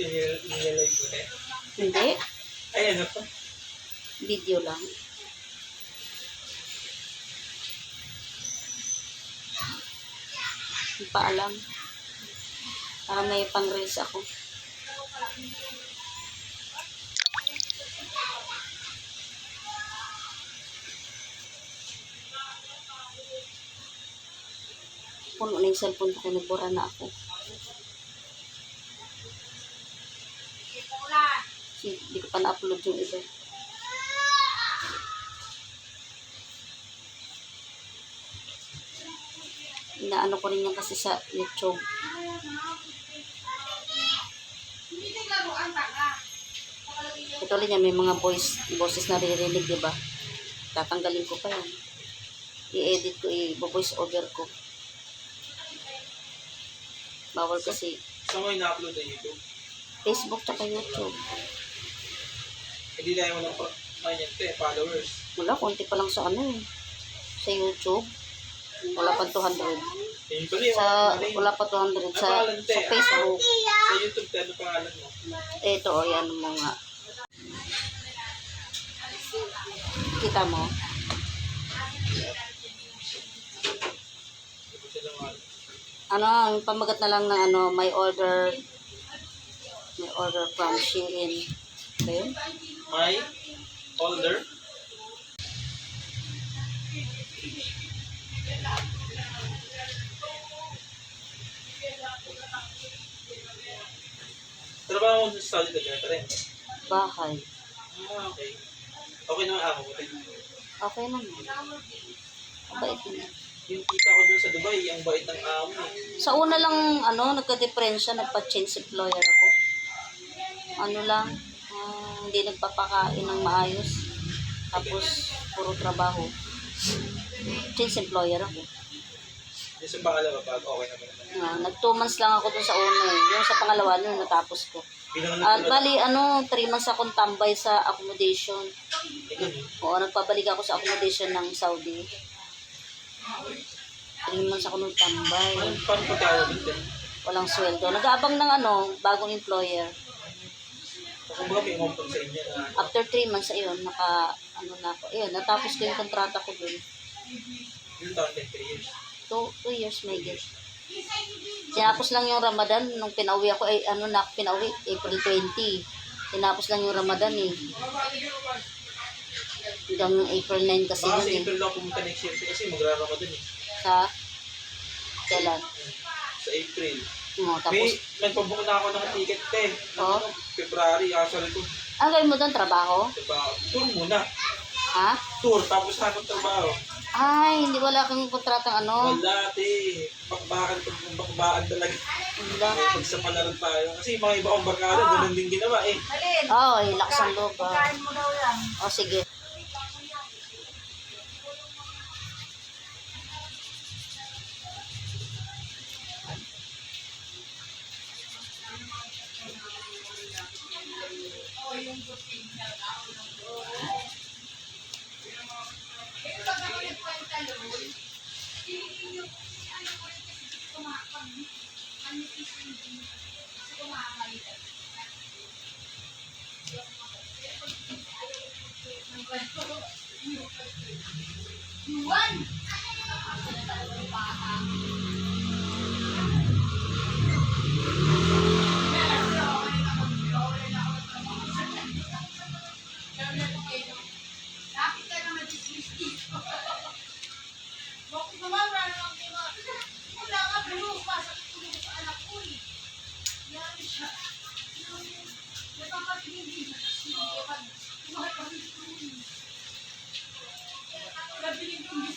Inilive mo eh. Hindi. Ay, ano to? Video lang. Hindi pa alam. Para may pang-reels ako. Puno na yung cellphone ko, nagbura na ako. Kasi Hindi ko pa na-upload yung iba. Inaano ko rin yan kasi sa YouTube. Katulad niya, may mga voice, boses na ririnig, di ba? Tatanggalin ko pa yan. I-edit ko, i-voice over ko. Bawal kasi Saan mo ina-upload na YouTube? Facebook tsaka YouTube. Hindi lang pa, ano yan, te, followers. Wala, konti pa lang sa ano eh. Sa YouTube. Wala pa 200. Yun pala Sa, wala pa 200 sa, sa Facebook. Sa YouTube, te, ano pangalan mo? Ito, o yan mo nga. Kita mo? Ano, ang pamagat na lang ng ano, may order, may order from Shein. Yun? My holder. Trabaho mo sa Saudi ka rin. Bahay. Ah, okay. Okay naman ako. Okay. Okay naman. Mabait naman. Yung kita ko dun sa Dubai, ang bait ng amo eh. Sa una lang, ano, nagka-diferensya, nagpa-change employer ako. Ano lang, ah, hindi nagpapakain ng maayos. Tapos, puro trabaho. Change employer ako. Yung sa pangalawa, pag okay naman naman. Ah, nag two months lang ako dun sa una eh. Yung sa pangalawa, yun, natapos ko. Bilang At nagtulad. bali, ano, three months akong tambay sa accommodation. Oo, nagpabalik ako sa accommodation ng Saudi. Three months ako nung tambay. Paano, paano din? Walang sweldo. Nag-aabang ng ano, bagong employer. Kung may umampag sa inyo na After three months, ayun, naka, ano na ako. Ayun, natapos ko yung kontrata ko dun. yung taon din, 3 years. Two, two years may get. Tinapos lang yung Ramadan nung pinauwi ako, ay ano na, pinauwi, April 20. Tinapos lang yung Ramadan eh. Hanggang April 9 kasi Baka yun sa eh. April lang pumunta next year kasi magrara ka dun eh. Sa, kailan? Sa April. May, tapos, nagpabook na ako ng ticket te. Oh? ano, February, asal ko. ang gawin mo doon, trabaho? Diba, tour muna. Ha? Tour, tapos hanap trabaho. Ay, hindi wala kang kontratang ano. Wala, te. Bakbakan, bakbakan talaga. Wala. Pagsapalaran tayo. Kasi mga iba kong barkada, ganun din ginawa eh. Oo, oh, lakas ang loob. ah. O, sige. One.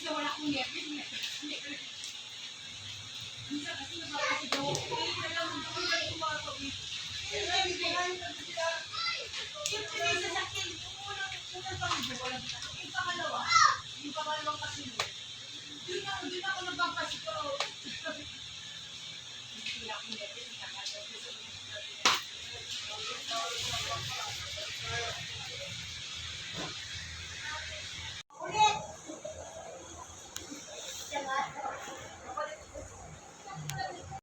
Kasi wala akong nervous. Hindi ka kasi napapasigaw ako. Kaya na lang ako na tumatawid. Kaya na lang ako na tumatawid. Yung pinisa sa akin, yung unang pangibig, walang pinasa. Pangalawa, yung pangalawang kasunod. Doon ako, doon ako nagpapasigaw.